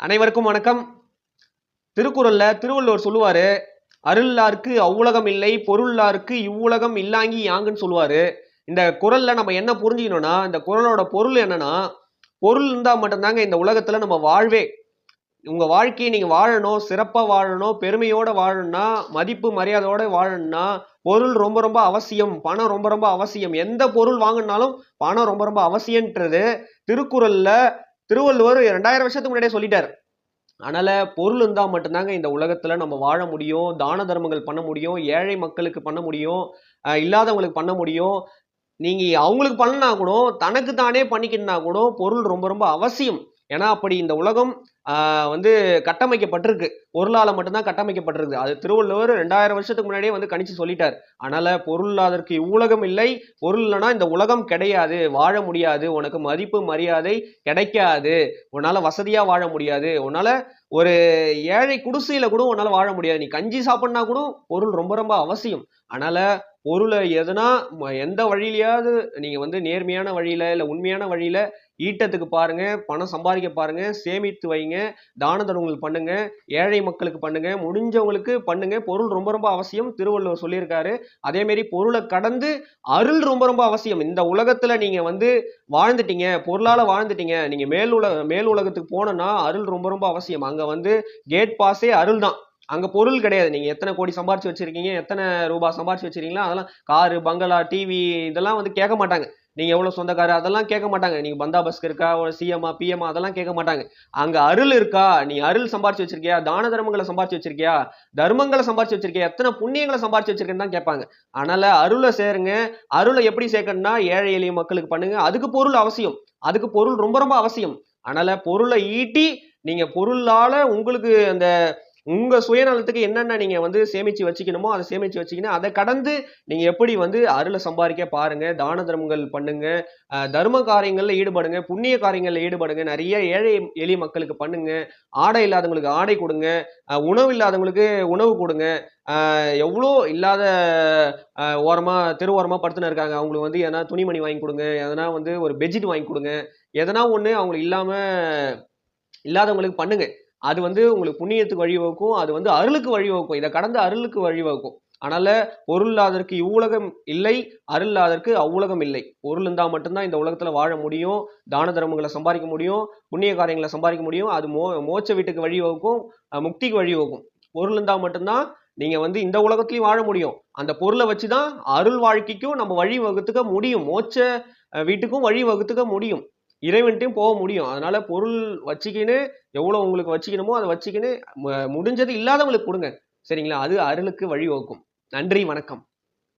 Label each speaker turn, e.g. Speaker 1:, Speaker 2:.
Speaker 1: அனைவருக்கும் வணக்கம். திருக்குறள்ல திருவள்ளுவர் சொல்லுவாரு அருளாருக்கு அவ்வுலகம் இல்லை பொருளாருக்கு இவ்வுலகம் இல்லாங்கி யாங்குன்னு சொல்லுவாரு. இந்த குறள்ல நம்ம என்ன புரிஞ்சுக்கணும்னா இந்த குறளோட பொருள் என்னன்னா பொருள் இருந்தா மட்டும்தாங்க இந்த உலகத்துல நம்ம வாழ்வே. உங்க வாழ்க்கையை நீங்க வாழணும் சிறப்பா வாழணும் பெருமையோட வாழணும்னா மதிப்பு மரியாதையோட வாழணும்னா பொருள் ரொம்ப ரொம்ப அவசியம் பணம் ரொம்ப ரொம்ப அவசியம். எந்த பொருள் வாங்கினாலும் பணம் ரொம்ப ரொம்ப அவசியன்றது திருக்குறள்ல திருவள்ளுவர் ரெண்டாயிரம் வருஷத்துக்கு முன்னாடியே சொல்லிட்டார். அதனால பொருள் இருந்தால் மட்டும்தாங்க இந்த உலகத்தில் நம்ம வாழ முடியும் தான தர்மங்கள் பண்ண முடியும் ஏழை மக்களுக்கு பண்ண முடியும் இல்லாதவங்களுக்கு பண்ண முடியும். நீங்கள் அவங்களுக்கு பண்ணினா கூட தனக்கு தானே பண்ணிக்கணும்னா கூட பொருள் ரொம்ப ரொம்ப அவசியம். ஏன்னா அப்படி இந்த உலகம் வந்து கட்டமைக்கப்பட்டிருக்கு. பொருளால் மட்டும்தான் கட்டமைக்கப்பட்டிருக்கு. அது திருவள்ளுவர் ரெண்டாயிரம் வருஷத்துக்கு முன்னாடியே வந்து கணிச்சு சொல்லிட்டார். அதனால பொருளாதற்கு இவ்வுலகம் இல்லை. பொருள் இல்லைன்னா இந்த உலகம் கிடையாது. வாழ முடியாது. உனக்கு மதிப்பு மரியாதை கிடைக்காது. உன்னால வசதியா வாழ முடியாது. உன்னால ஒரு ஏழை குடிசையில கூட உன்னால வாழ முடியாது. நீ கஞ்சி சாப்பிட்னா கூட பொருள் ரொம்ப ரொம்ப அவசியம். அதனால பொருளை எதுனா எந்த வழியிலையாவது நீங்க வந்து நேர்மையான வழியில இல்ல உண்மையான வழியில ஈட்டத்துக்கு பாருங்க பணம் சம்பாதிக்க பாருங்க சேமித்து வைங்க. தான தர்மங்கள் பண்ணுங்க ஏழை மக்களுக்கு பண்ணுங்க முடிஞ்சவங்களுக்கு பண்ணுங்க. பொருள் ரொம்ப ரொம்ப அவசியம். திருவள்ளுவர் சொல்லியிருக்காரு. அதேமாரி பொருளை கடந்து அருள் ரொம்ப ரொம்ப அவசியம். இந்த உலகத்துல நீங்க வந்து வாழ்ந்துட்டீங்க பொருளால வாழ்ந்துட்டீங்க. நீங்க மேல் உலக மேல் உலகத்துக்கு போனோம்னா அருள் ரொம்ப ரொம்ப அவசியம். அங்க வந்து கேட் பாஸே அருள் தான் அங்கே பொருள் கிடையாது. நீங்கள் எத்தனை கோடி சம்பாரிச்சு வச்சுருக்கீங்க எத்தனை ரூபாய் சம்பாரிச்சு வச்சுருக்கீங்களா அதெல்லாம் காரு பங்களா டிவி இதெல்லாம் வந்து கேட்க மாட்டாங்க. நீங்கள் எவ்வளோ சொந்தக்காரு அதெல்லாம் கேட்க மாட்டாங்க. நீங்கள் பந்தாபஸ்க்கு இருக்கா சிஎம்ஆ பிஎம்மா அதெல்லாம் கேட்க மாட்டாங்க. அங்கே அருள் இருக்கா? நீ அருள் சம்பாரிச்சு வச்சிருக்கியா? தான தர்மங்களை சம்பாரிச்சு வச்சிருக்கியா? தர்மங்களை சம்பாரிச்சு வச்சிருக்கியா? எத்தனை புண்ணியங்களை சம்பாரிச்சு வச்சிருக்கேன்னு தான் கேட்பாங்க. அதனால அருளை சேருங்க. அருளை எப்படி சேர்க்கணும்னா ஏழை எளிய மக்களுக்கு பண்ணுங்க. அதுக்கு பொருள் அவசியம். அதுக்கு பொருள் ரொம்ப ரொம்ப அவசியம். அதனால பொருளை ஈட்டி நீங்க பொருளால உங்களுக்கு அந்த உங்க சுயநலத்துக்கு என்னென்ன நீங்க வந்து சேமிச்சு வச்சுக்கணுமோ அதை சேமிச்சு வச்சுக்கணும் அதை கடந்து நீங்க எப்படி வந்து அருளை சம்பாதிக்க பாருங்க தான தர்மங்கள் பண்ணுங்க தர்ம காரியங்களில் ஈடுபடுங்க புண்ணிய காரியங்களில் ஈடுபடுங்க நிறைய ஏழை எளிய மக்களுக்கு பண்ணுங்க ஆடை இல்லாதவங்களுக்கு ஆடை கொடுங்க உணவு இல்லாதவங்களுக்கு உணவு கொடுங்க எவ்வளோ இல்லாத ஓரமாக தெருவோரமாக தெரு படுத்துன்னு இருக்காங்க அவங்களுக்கு வந்து எதனா துணிமணி வாங்கி கொடுங்க எதனா வந்து ஒரு பெட்ஷீட் வாங்கி கொடுங்க எதனா ஒன்று அவங்களுக்கு இல்லாமல் இல்லாதவங்களுக்கு பண்ணுங்க. அது வந்து உங்களுக்கு புண்ணியத்துக்கு வழிவகுக்கும் அது வந்து அருளுக்கு வழிவகுக்கும் இதை கடந்து அருளுக்கு வழிவகுக்கும் அதனால பொருள் இல்லாதற்கு இவ்வுலகம் இல்லை அருள் இல்லாதற்கு அவ்வுலகம் இல்லை. பொருள் இருந்தால் மட்டும்தான் இந்த உலகத்துல வாழ முடியும் தான தர்மங்களை சம்பாதிக்க முடியும் புண்ணிய காரியங்களை சம்பாதிக்க முடியும். அது மோ மோட்ச வீட்டுக்கு வழிவகுக்கும் முக்திக்கு வழிவகுக்கும் பொருள் இருந்தால் மட்டும்தான் நீங்க வந்து இந்த உலகத்திலயும் வாழ முடியும். அந்த பொருளை வச்சுதான் அருள் வாழ்க்கைக்கும் நம்ம வழி வகுத்துக்க முடியும். மோட்ச வீட்டுக்கும் வழி வகுத்துக்க முடியும். இறைவன்ட்டையும் போக முடியும். அதனால பொருள் வச்சுக்கின்னு எவ்வளோ உங்களுக்கு வச்சுக்கணுமோ அதை வச்சுக்கின்னு முடிஞ்சது இல்லாதவங்களுக்கு கொடுங்க. சரிங்களா? அது அருளுக்கு வழிவகுக்கும். நன்றி வணக்கம்.